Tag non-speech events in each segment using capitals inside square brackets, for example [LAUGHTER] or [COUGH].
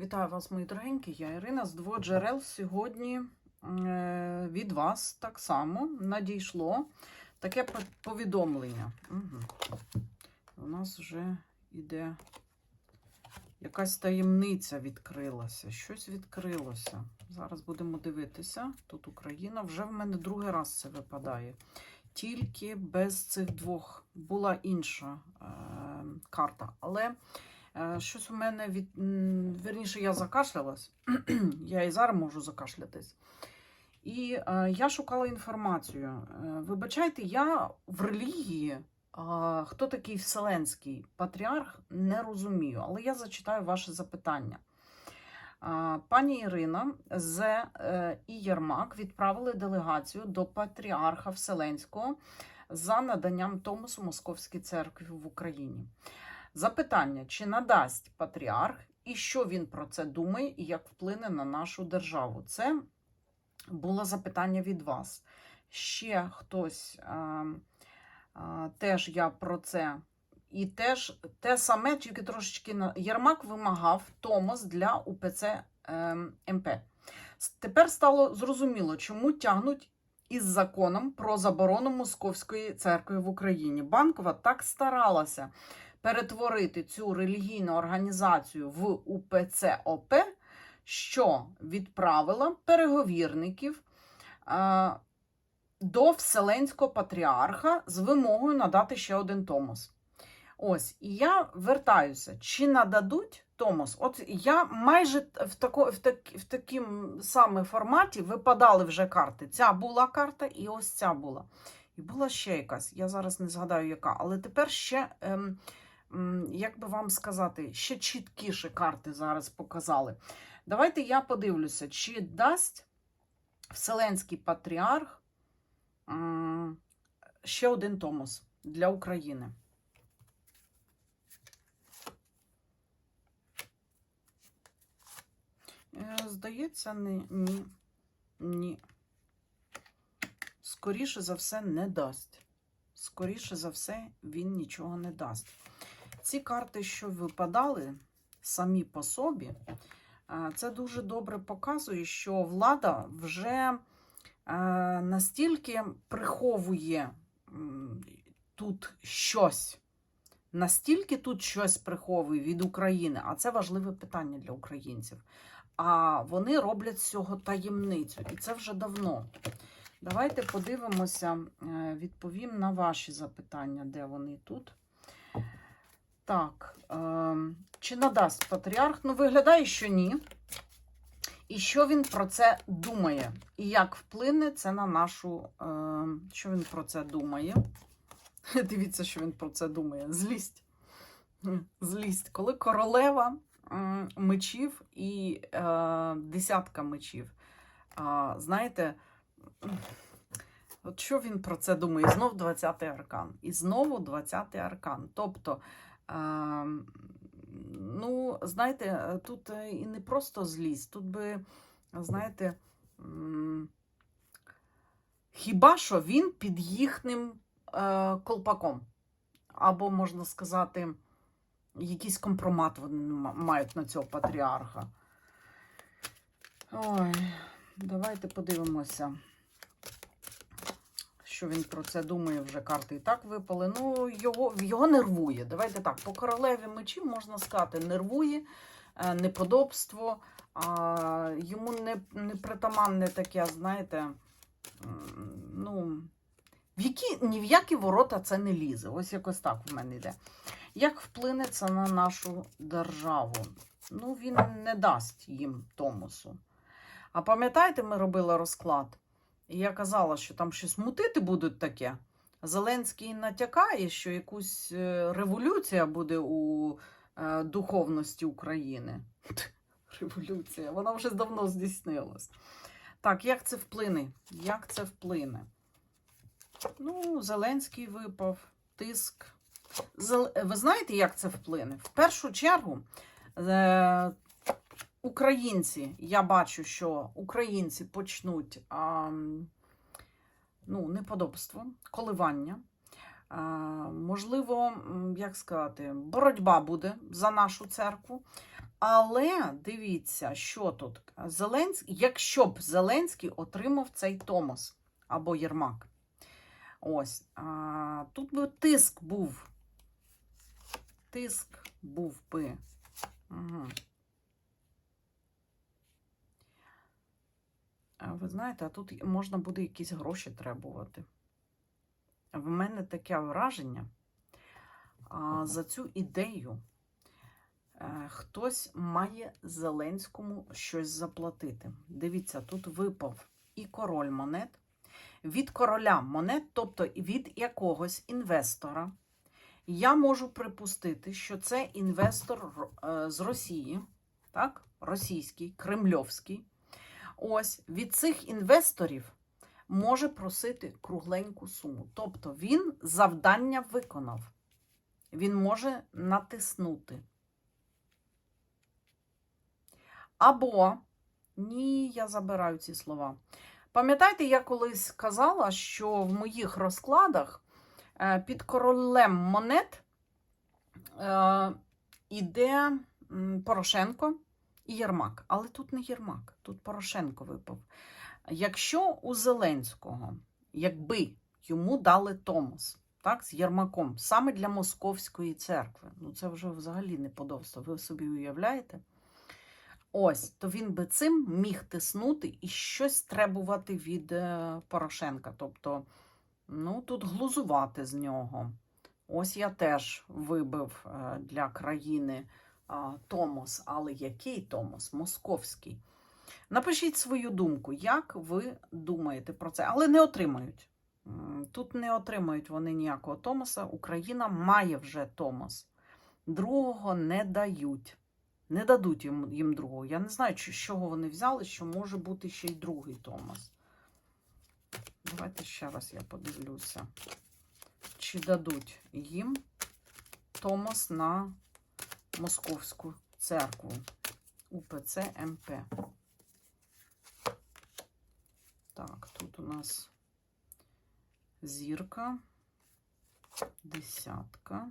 Вітаю вас, мої дорогенькі. Я Ірина з двох джерел. Сьогодні е, від вас так само надійшло таке повідомлення. Угу. У нас вже йде якась таємниця відкрилася. Щось відкрилося. Зараз будемо дивитися. Тут Україна. Вже в мене другий раз це випадає. Тільки без цих двох була інша е, карта. Але Щось у мене від. м, Вірніше, я закашлялась. [CLEARS THROAT] я і зараз можу закашлятись. І е, я шукала інформацію. Е, вибачайте, я в релігії, е, хто такий Вселенський патріарх, не розумію, але я зачитаю ваше запитання. Е, Пані Ірина з е, і Єрмак відправили делегацію до патріарха Вселенського за наданням Томосу Московській церкві в Україні. Запитання: чи надасть патріарх, і що він про це думає, і як вплине на нашу державу? Це було запитання від вас. Ще хтось а, а, теж я про це. І теж те саме, тільки трошечки на Єрмак вимагав Томос для УПЦ ем, МП. Тепер стало зрозуміло, чому тягнуть із законом про заборону Московської церкви в Україні. Банкова так старалася перетворити цю релігійну організацію в УПЦ ОП, що відправила переговірників е, до Вселенського патріарха з вимогою надати ще один Томос. Ось, і я вертаюся, чи нададуть Томос? От я майже в, тако, в, так, в такому саме форматі випадали вже карти. Ця була карта, і ось ця була. І була ще якась, я зараз не згадаю, яка, але тепер ще. Ем, як би вам сказати, ще чіткіше карти зараз показали. Давайте я подивлюся, чи дасть Вселенський патріарх ще один Томос для України. Е, Здається, ні. Ні. Ні. Скоріше за все, не дасть. Скоріше за все, він нічого не дасть. Ці карти, що випадали самі по собі, е, це дуже добре показує, що влада вже е, настільки приховує тут щось, настільки тут щось приховує від України, а це важливе питання для українців. А вони роблять з цього таємницю, і це вже давно. Давайте подивимося, е, відповім на ваші запитання, де вони тут. Так, е, чи надасть патріарх? Ну, виглядає, що ні. І що він про це думає? І як вплине це на нашу. Е, що він про це думає? [LAUGHS] Дивіться, що він про це думає. Злість. [LAUGHS] Злість. Коли королева мечів і е, десятка мечів. Знаєте, от що він про це думає? І знов 20-й аркан. І знову 20-й аркан. Тобто, ну, знаєте, е, тут е, і не просто злість, тут би, знаєте, хіба що він під їхнім е, колпаком. Або, можна сказати, якийсь компромат вони мають на цього патріарха. Ой, давайте подивимося, що він про це думає. Вже карти і так випали. Ну, його, його нервує. Давайте так, по королеві мечів можна сказати, нервує, е, неподобство. А, йому не, не притаманне таке, знаєте, ну, в які, ні в які ворота це не лізе. Ось якось так в мене йде. Як вплине це на нашу державу? Ну, він не дасть їм Томосу. А пам'ятаєте, ми робили розклад, я казала, що там щось мутити будуть таке. Зеленський натякає, що якусь е, революція буде у е, духовності України. [LAUGHS] Революція, вона вже давно здійснилась. Так, як це вплине? Як це вплине? Ну, Зеленський випав, тиск. Ви знаєте, як це вплине? В першу чергу, е, українці, я бачу, що українці почнуть а, ну, неподобство, коливання. А, можливо, як сказати, боротьба буде за нашу церкву. Але дивіться, що тут. Зеленський, якщо б Зеленський отримав цей Томос або Єрмак. Ось. А, тут би тиск був. Тиск був би. Угу. Ви знаєте, а тут можна буде якісь гроші требувати. В мене таке враження а, за цю ідею. е, Хтось має Зеленському щось заплатити. Дивіться, тут випав і король монет. Від короля монет, тобто від якогось інвестора. Я можу припустити, що це інвестор е, з Росії, так? російський, кремльовський. Ось від цих інвесторів може просити кругленьку суму. Тобто він завдання виконав. Він може натиснути. Або ні, я забираю ці слова. Пам'ятаєте, я колись казала, що в моїх розкладах е, під королем монет е, іде Порошенко і Єрмак. Але тут не Єрмак, тут Порошенко випав. Якщо у Зеленського, якби йому дали Томос, так, з Єрмаком, саме для Московської церкви, ну це вже взагалі не подобство, ви собі уявляєте? Ось, то він би цим міг тиснути і щось требувати від е, Порошенка. Тобто, ну, тут глузувати з нього. Ось я теж вибив е, для країни Томос, але який Томос? Московський. Напишіть свою думку, як ви думаєте про це, але не отримають. Тут не отримають вони ніякого Томоса. Україна має вже Томос. Другого не дають. Не дадуть їм, їм другого. Я не знаю, з чого вони взяли, що може бути ще й другий Томос. Давайте ще раз я подивлюся, чи дадуть їм Томос на Московську церкву УПЦ МП. Так, тут у нас зірка, десятка,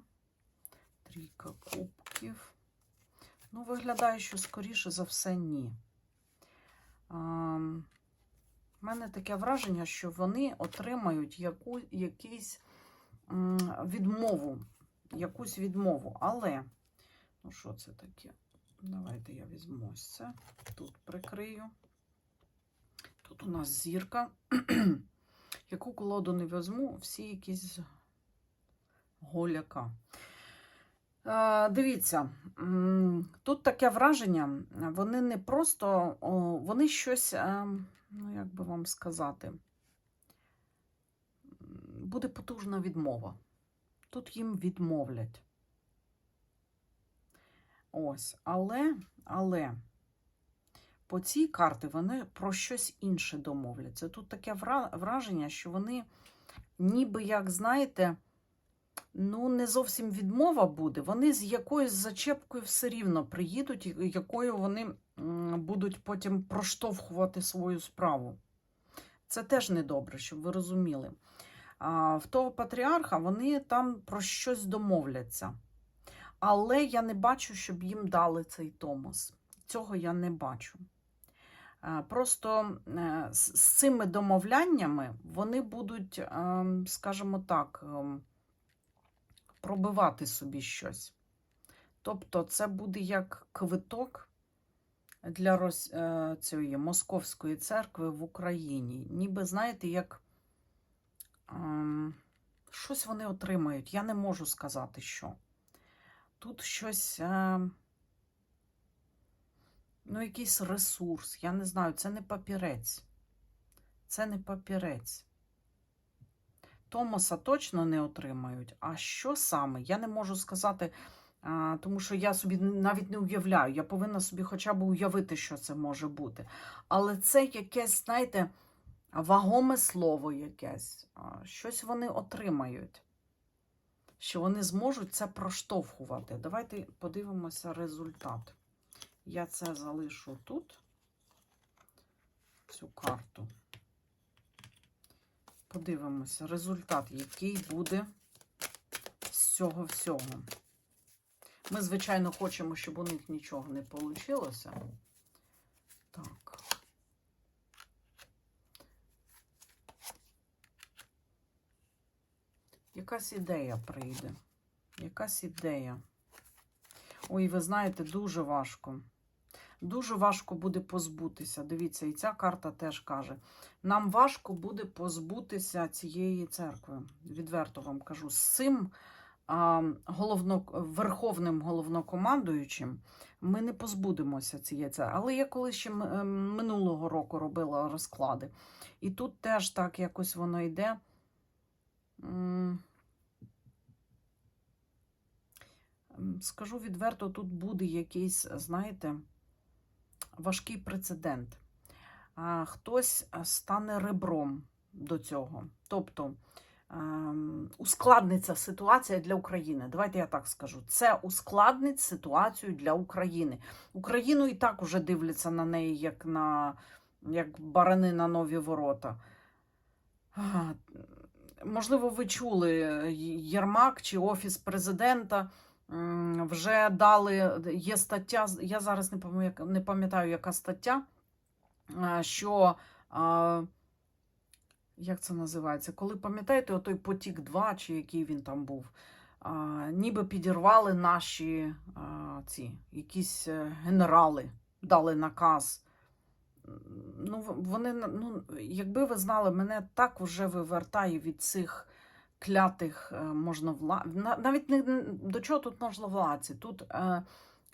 трійка кубків. Ну, виглядає, що скоріше за все, ні. У мене таке враження, що вони отримають яку, якийсь відмову, якусь відмову. Але, ну що це таке? Давайте я візьму ось це. Тут прикрию. Тут у нас зірка. [CLEARS THROAT] Яку колоду не візьму, всі якісь голяка. Е, Дивіться, тут таке враження, вони не просто, вони щось, е, ну як би вам сказати, буде потужна відмова. Тут їм відмовлять. Ось, але, але по цій карті вони про щось інше домовляться. Тут таке враження, що вони, ніби як знаєте, ну, не зовсім відмова буде. Вони з якоюсь зачепкою все рівно приїдуть, якою вони будуть потім проштовхувати свою справу. Це теж недобре, щоб ви розуміли. В того патріарха вони там про щось домовляться. Але я не бачу, щоб їм дали цей Томос. Цього я не бачу. Е, Просто е, з цими домовляннями вони будуть, ем, скажімо так, пробивати собі щось. Тобто, це буде як квиток для е, цієї Московської церкви в Україні. Ніби, знаєте, як ем, щось вони отримають. Я не можу сказати, що. Тут щось. Е, ну, якийсь ресурс. Я не знаю, це не папірець. Це не папірець. Томоса точно не отримають. А що саме? Я не можу сказати, а, тому що я собі навіть не уявляю. Я повинна собі хоча б уявити, що це може бути. Але це якесь, знаєте, вагоме слово якесь. Щось вони отримають. Що вони зможуть це проштовхувати. Давайте подивимося результат. Я це залишу тут, цю карту. Подивимося результат, який буде з цього всього. Ми, звичайно, хочемо, щоб у них нічого не вийшло. Так. Якась ідея прийде. Якась ідея. Ой, ви знаєте, дуже важко. Дуже важко буде позбутися. Дивіться, і ця карта теж каже: нам важко буде позбутися цієї церкви. Відверто вам кажу, з цим а, головно, верховним головнокомандуючим ми не позбудемося цієї церкви. Але я коли ще минулого року робила розклади. І тут теж так якось воно йде. Скажу відверто, тут буде якийсь, знаєте, важкий прецедент. Хтось стане ребром до цього. Тобто ем, ускладниться ситуація для України. Давайте я так скажу. Це ускладнить ситуацію для України. Україну і так уже дивляться на неї, як на як барани на нові ворота. Можливо, ви чули, Єрмак чи Офіс президента вже дали, є стаття, я зараз не пам'ятаю, яка стаття, що, як це називається, коли пам'ятаєте, отой потік 2, чи який він там був, ніби підірвали наші ці, якісь е, генерали, дали наказ. Ну, вони, ну, якби ви знали, мене так вже вивертає від цих клятих е, можновла... навіть не до чого тут можновладці. Тут е,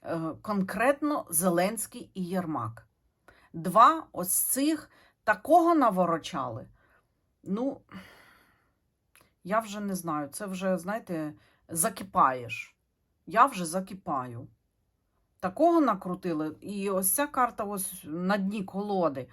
е, конкретно Зеленський і Єрмак. Два ось цих такого наворочали. Ну, я вже не знаю. Це вже, знаєте, закипаєш. Я вже закипаю. Такого накрутили. І ось ця карта ось на дні колоди.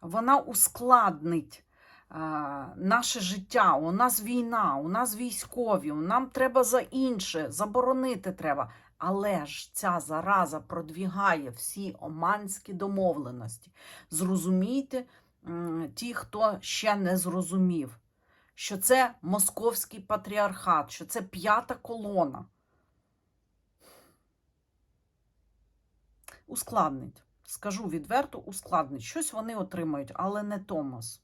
Вона ускладнить а, наше життя. У нас війна, у нас військові, нам треба за інше, заборонити треба. Але ж ця зараза продвігає всі оманські домовленості. Зрозумійте, ті, хто ще не зрозумів, що це московський патріархат, що це п'ята колона. Ускладнить. Скажу відверто, ускладнить. Щось вони отримають, але не Томас.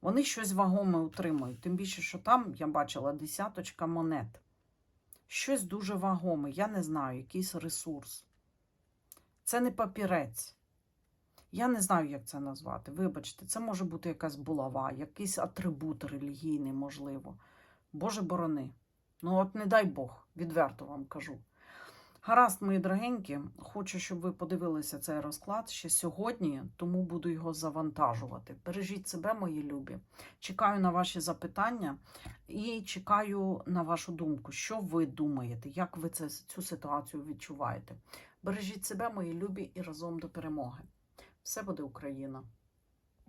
Вони щось вагоме отримають. Тим більше, що там я бачила десяточка монет. Щось дуже вагоме, я не знаю, якийсь ресурс. Це не папірець. Я не знаю, як це назвати. Вибачте, це може бути якась булава, якийсь атрибут релігійний, можливо. Боже борони. Ну, от не дай Бог, відверто вам кажу. Гаразд, мої дорогенькі, хочу, щоб ви подивилися цей розклад ще сьогодні, тому буду його завантажувати. Бережіть себе, мої любі. Чекаю на ваші запитання і чекаю на вашу думку. Що ви думаєте, як ви це, цю ситуацію відчуваєте? Бережіть себе, мої любі, і разом до перемоги. Все буде Україна!